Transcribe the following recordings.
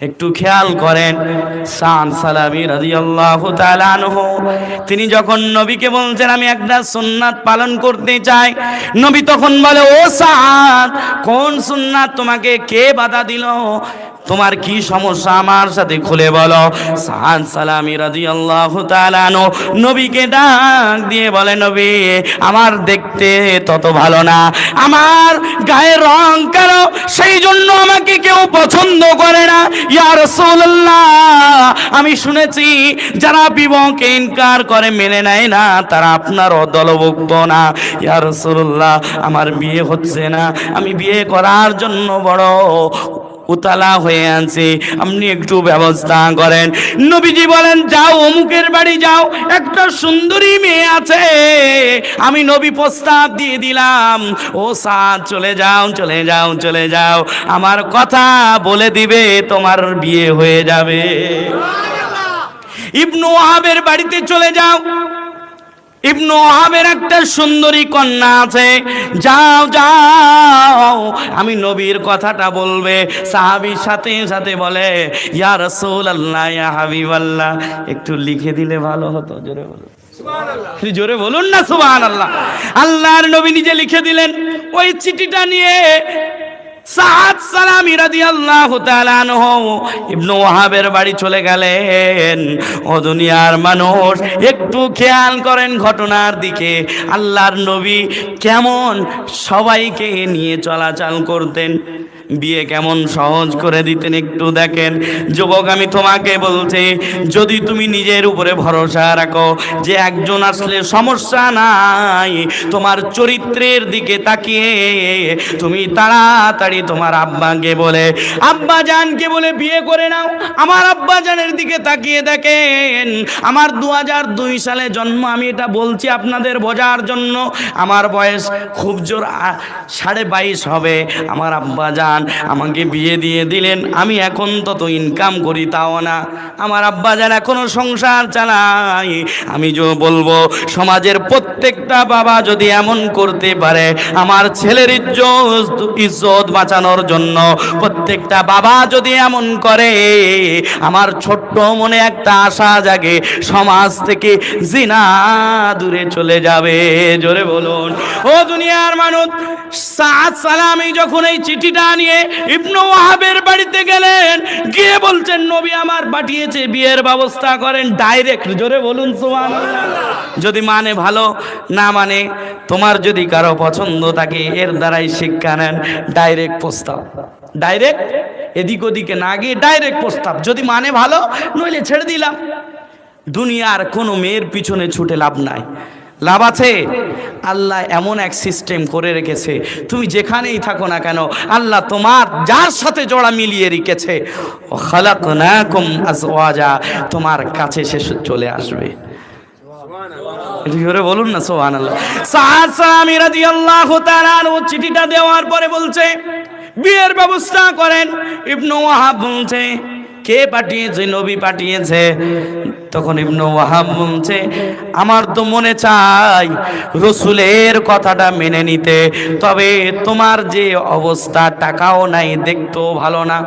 একটু খেয়াল করেন। সান সালামি রাদিয়াল্লাহু তাআলা আনহু। তিনি যখন নবীকে বলছেন, আমি একটা সুন্নাত পালন করতে চাই। নবী তখন বলে, ও সাদ কোন সুন্নাত তোমাকে কে বাধা দিল? তোমার কি সমস্যা আমার সাথে খুলে বলো? সাদ সালামি রাদিয়াল্লাহু তাআলা আনহু। নবীকে ডাক দিয়ে বলে, নবী, আমার দেখতে তত ভালো না। আমার গায়ের রং কালো সেই জন্য আমাকে কেউ পছন্দ করে না। ইয়া রাসূলুল্লাহ, আমি শুনেছি যারা বিবাহকে ইনকার করে, মেনে নেয় না, তারা আপনার দলভুক্ত না। ইয়া রাসূলুল্লাহ, আমার বিয়ে হচ্ছে না। আমি বিয়ে করার জন্য বড় উতালা হয়ে আছে আপনি একটু ব্যবস্থা করেন। নবীজি বলেন যাও অমুকের বাড়ি যাও একটা সুন্দরী মেয়ে আছে। আমি নবী প্রস্তাব দিয়ে দিলাম। ও সাদ চলে যাও চলে যাও চলে যাও। আমার কথা বলে দিবে তোমার বিয়ে হয়ে যাবে। ইবনু ওয়াহাবের বাড়িতে চলে যাও। ইবনু ওয়াহাবের একটা সুন্দরী কন্যা আছে। যাও যাও আমি নবীর কথাটা বলবে। সাহাবীর সাথে সাথে বলে ইয়া রাসূলুল্লাহ ইয়া হাবিবাল্লাহ। একটু লিখে দিলে ভালো হতো জোরে বলুন। একটু জোরে বলুন না সুবহানাল্লাহ। আল্লাহর নবী নিজে লিখে দিলেন। ওই চিঠিটা নিয়ে বাড়ি চলে গেলেন। মানুষ, একটু খেয়াল করেন ঘটনার দিকে। আল্লাহর নবী কেমন সবাইকে নিয়ে চলাচল করতেন। বিয়ে কেমন সহজ করে দিতেন একটু দেখেন। যুবক, আমি তোমাকে বলছি, যদি তুমি নিজের উপরে ভরসা রাখো যে একজন আসলে সমস্যা নাই, তোমার চরিত্রের দিকে তাকিয়ে তুমি তাড়াতাড়ি তোমার আব্বাকে বলে, আব্বা জানকে বলে বিয়ে করে নাও। আমার আব্বা জানের দিকে তাকিয়ে দেখেন, আমার দু দুই সালে জন্ম, আমি এটা বলছি আপনাদের বোঝার জন্য। আমার বয়স খুব জোর সাড়ে বাইশ হবে। আমার আব্বা জান আমাকে বিয়ে দিয়ে দিলেন, আমি এখন তত ইনকাম করি তাও না। আমার আব্বা যান এখনও সংসার চালাই আমি যে বলব, সমাজের প্রত্যেকটা বাবা যদি এমন করতে পারে, আমার ছেলের ইজ্জত ইজ্জত বাঁচানোর জন্য প্রত্যেকটা বাবা যদি এমন করে, আমার ছোট্ট মনে একটা আশা জাগে, সমাজ থেকে জিনা দূরে চলে যাবে। জোরে বলুন। ও দুনিয়ার মানুষ, সাদ সালামি যখন এই চিঠিটা নিয়ে ইবনু ওয়াহাবের বাড়িতে গেলেন। গিয়ে বলছেন, নবী আমার পাঠিয়েছে, বিয়ের ব্যবস্থা করেন, ডাইরেক্ট জোরে বলুন যদি মানে ভালো, না মানে তোমার যদি কারও পছন্দ থাকে, এর দ্বারাই শিক্ষা নেন, ডাইরেক্ট প্রস্তাব। ডাইরেক্ট, এদিক ওদিকে না গিয়ে ডাইরেক্ট প্রস্তাব। যদি মানে ভালো, নইলে ছেড়ে দিলাম। দুনিয়ার কোনো মেয়ের পিছনে ছুটে লাভ নাই। লাভ আছে? আল্লাহ এমন এক সিস্টেম করে রেখেছে। তুমি যেখানেই থাকো না কেন, আল্লাহ তোমার যার সাথে জোড়া মিলিয়ে রেখেছে। তোমার কাছে সে চলে আসবে। বলুন না তাআলা আনহু চিঠিটা দেওয়ার পরে বলছে, বিয়ের ব্যবস্থা করেন। ইবনু ওয়াহাব বলছে কে পাঠিয়েছে, নবী পাঠিয়েছে? তখন ইবনু ওয়াহাব বলছে, আমার তো মনে চাই রসুলের কথাটা মেনে নিতে, তবে তোমার যে অবস্থা টাকাও নাই, দেখতেও ভালো না।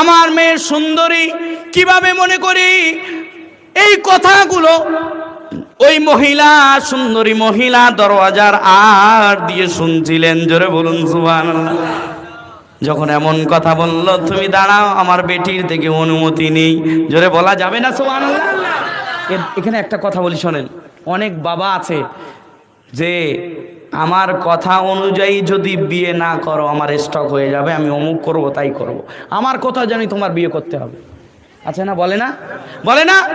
আমার মেয়ে সুন্দরী, কীভাবে মনে করি এই কথাগুলো? ওই মহিলা, সুন্দরী মহিলা দরওয়াজার আর দিয়ে শুনছিলেন, জোরে বলুন সুবহানাল্লাহ। যখন এমন কথা বলল, তুমি দাঁড়াও, আমার বেটির থেকে অনুমতি নেই। জোরে বলা যাবে না এ- এখানে একটা কথা বলি, শোনেন। অনেক বাবা আছে যে, আমার কথা অনুযায়ী যদি বিয়ে না করো, আমার স্টক হয়ে যাবে, আমি অমুক করব, তাই করব। আমার কথা জানি তোমার বিয়ে করতে হবে। আছে না, বলে না? বলে না?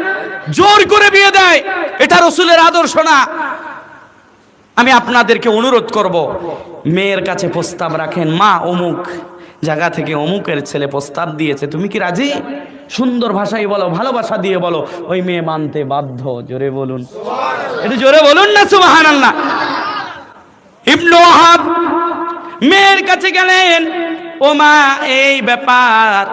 জোর করে বিয়ে দেয়। এটা রসুলের আদর্শ না। আমি আপনাদেরকে অনুরোধ করব, মেয়ের কাছে প্রস্তাব রাখেন, মা, অমুক জায়গা থেকে অমুকের ছেলে প্রস্তাব দিয়েছে। তুমি কি রাজি? সুন্দর ভাষায় বলো ভালোবাসা দিয়ে বলো। ওই মেয়ে মানতে বাধ্য, জোরে বলুন। একটু জোরে বলুন না সুবাহান আল্লাহ ইবনু ওয়াহাব মেয়ের কাছে গেলেন। ও মা এই ব্যাপার।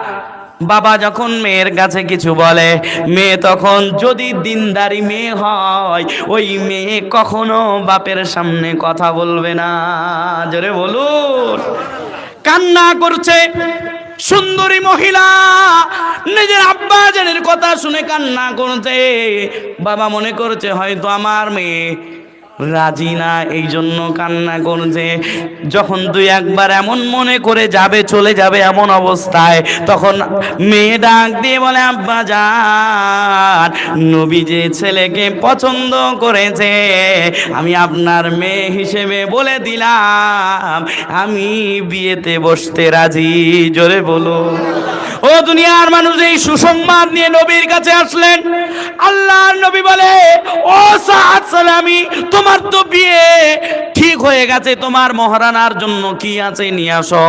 বাবা যখন মেয়ের কাছে কিছু বলে, মেয়ে তখন যদি দিনদারি মেয়ে হয়, ওই মেয়ে কখনো বাপের সামনে কথা বলবে না। জোরে বলুন। কান্না করছে। সুন্দরী মহিলা, নিজের আব্বা জানের কথা শুনে কান্না করছে। বাবা মনে করছে, হয়তো আমার মেয়ে রাজি না এই জন্য কান্না করছে। যখন তুই একবার এমন মনে করে যাবে, চলে যাবে এমন অবস্থায়, তখন মেয়ে ডাক দিয়ে বলে, আব্বা যান নবী যে ছেলেকে পছন্দ করেছে। আমি আপনার মেয়ে হিসেবে বলে দিলাম, আমি বিয়েতে বসতে রাজি। জোরে বলো। ও দুনিয়ার মানুষ, এই সুসংবাদ নিয়ে নবীর কাছে আসলেন। আল্লাহর নবী বলে, ও সাদ সালামি তোমার তো বিয়ে ঠিক হয়ে গেছে, তোমার মহারানার জন্য কি আছে নিয়ে আসো।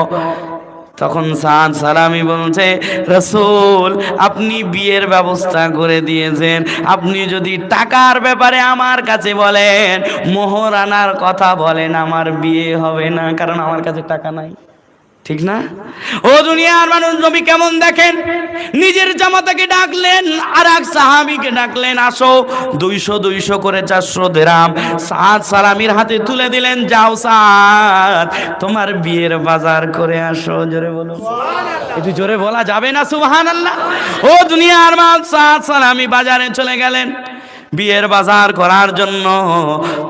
তখন সাদ সালামি বলছে, রসুল, আপনি বিয়ের ব্যবস্থা করে দিয়েছেন। আপনি যদি টাকার ব্যাপারে আমার কাছে বলেন, মোহরানার কথা বলেন, আমার বিয়ে হবে না, কারণ আমার কাছে টাকা নাই। ঠিক না? ও দুনিয়ার মানুষ নবী কেমন দেখেন? নিজের জামাতাকে ডাকলেন আর এক সাহাবিকে ডাকলেন আসো দুইশো দুইশো করে চারশো দেরাম। সাত সালামির হাতে তুলে দিলেন যাও সাত তোমার বিয়ের বাজার করে আসো জোরে বলো। একটু জোরে বলা যাবে না সুবহান আল্লাহ ও দুনিয়ার মানুষ সাত সালামি বাজারে চলে গেলেন। বিয়ের বাজার করার জন্য।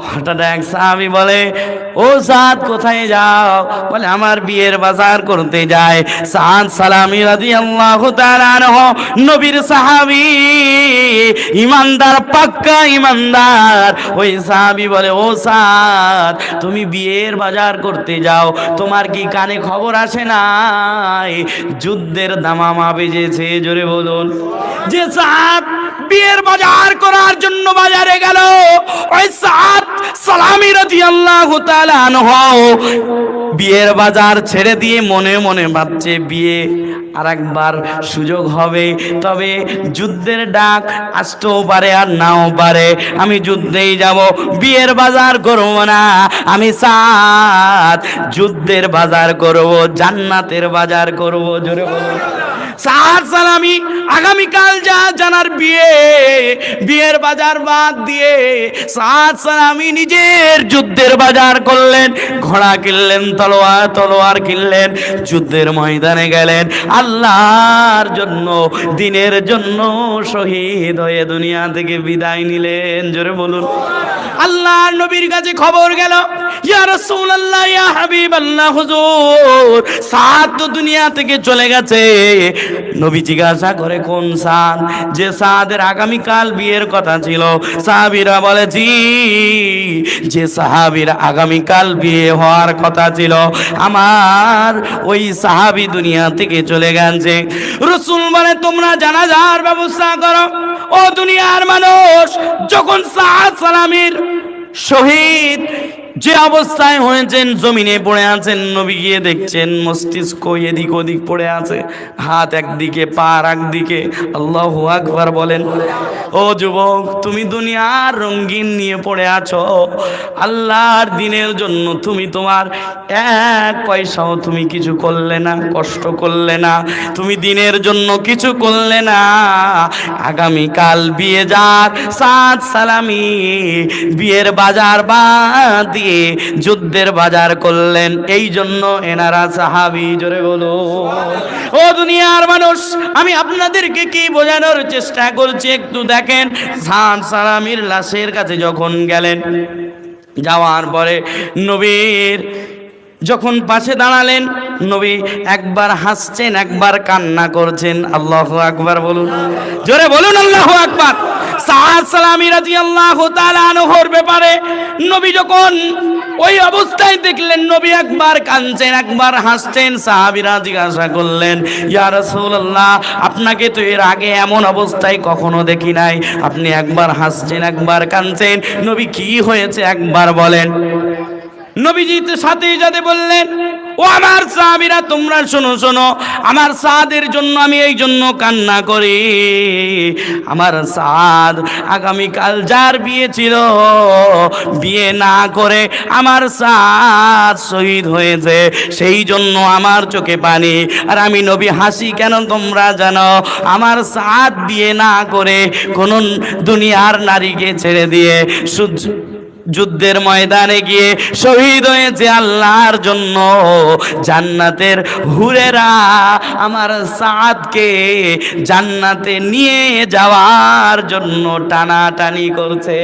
হঠাৎ এক সাহাবি বলে, ও সাদ, কোথায় যাও? বলে, আমার বিয়ের বাজার করতে যায়। সাদ সালামি তাআলা আনহু, নবীর সাহাবী ইমানদার, পাক্কা ইমানদার। ওই সাহাবী বলে, ও সাদ, তুমি বিয়ের বাজার করতে যাও। তোমার কি কানে খবর আসে নাই? যুদ্ধের দামামা বেজেছে, জোরে বলুন। যে সাদ বিয়ের বাজার করার জন্য বাজারে গেল। ওই সাত সালামি রাদিয়াল্লাহু তাআলা আনহু। বিয়ের বাজার ছেড়ে দিয়ে মনে মনে ভাবছে বিয়ে আর একবার সুযোগ হবে। তবে যুদ্ধের ডাক আসতেও পারে আর নাও পারে। আমি যুদ্ধেই যাব, বিয়ের বাজার করব না। আমি সাত যুদ্ধের বাজার করব, জান্নাতের বাজার করব, জোরে বলুন। সাত সালামি আগামীকাল যা জানার বিয়ে, বিয়ের বাজার বাদ দিয়ে সাত সালামি নিজের যুদ্ধের বাজার করলেন, ঘোড়া কিনলেন, তলোয়ার তলোয়ার কিনলেন, যুদ্ধের ময়দানে গেলেন। আল্লাহর জন্য, দিনের জন্য শহীদ হয়ে দুনিয়া থেকে বিদায় নিলেন। জোরে বলুন। আল্লাহ নবীর কাছে খবর গেল, ইয়া রাসূলুল্লাহ, ইয়া হুজুর, সাত দুনিয়া থেকে চলে গেছে। নবী জিজ্ঞাসা করে কোন সাদ? যে সাদের আগামীকাল বিয়ের কথা ছিল, সাহাবিরা বলে, জি, যে সাহাবীর আগামীকাল বিয়ে হওয়ার কথা ছিল, আমার ওই সাহাবী দুনিয়া থেকে চলে গেছে। রসুল বলে, তোমরা জানা জানাজার ব্যবস্থা করো। ও দুনিয়ার মানুষ, যখন সাদ সালামির শহীদ যে অবস্থায় হয়েছেন, জমিনে পড়ে আছেন, নবী গিয়ে দেখছেন, মস্তিষ্ক এদিক ওদিক পড়ে আছে, হাত একদিকে পার একদিকে। আল্লাহ আকবার বলেন, ও যুবক, তুমি দুনিয়ার রঙ্গিন নিয়ে পড়ে আছো। আল্লাহর দিনের জন্য তুমি তোমার এক পয়সাও তুমি কিছু করলে না, কষ্ট করলে না, তুমি দিনের জন্য কিছু করলে না। আগামীকাল বিয়ে যার, সাত সালামি, বিয়ের বাজার বা দিয়ে যুদ্ধের বাজার করলেন। এই জন্য এনারা সাহাবি জোরে বলো। ও দুনিয়ার মানুষ, আমি আপনাদেরকে কি বোঝানোর চেষ্টা করছি একটু দেখেন। সাত সালামির লাশের কাছে যখন গেলেন, যাওয়ার পরে নবীর যখন পাশে দাঁড়ালেন, নবী একবার হাসছেন, একবার কান্না করছেন। আল্লাহ আকবার বলুন। জোরে বলুন আল্লাহ আকবার। সাদ সালামি রাদিয়াল্লাহু তাআলা আনহুর ব্যাপারে নবী যখন ওই অবস্থায় দেখলেন, নবী একবার কাঁদছেন, একবার হাসছেন, সাহাবীরা জিজ্ঞাসা করলেন, ইয়া রাসূলুল্লাহ, আপনাকে তো এর আগে এমন অবস্থায় কখনো দেখি নাই। আপনি একবার হাসছেন, একবার কাঁদছেন। নবী কি হয়েছে একবার বলেন। নবীজি তো সাথে সাথে বললেন ও আমার সাহাবিরা, তোমরা শোনো শোনো। আমার সাদের জন্য আমি এই জন্য কান্না করি। আমার সাদ আগামীকাল যার বিয়ে ছিল, বিয়ে না করে আমার সাদ শহীদ হয়েছে। সেই জন্য আমার চোখে পানি। আর আমি নবী, হাসি কেন তোমরা জানো? আমার সাদ বিয়ে না করে কোন দুনিয়ার নারীকে ছেড়ে দিয়ে সূর্য যুদ্ধের ময়দানে গিয়ে শহীদ হয়েছে আল্লাহর জন্য। জান্নাতের হুরেরা আমার সাদকে জান্নাতে নিয়ে যাওয়ার জন্য টানাটানি করছে।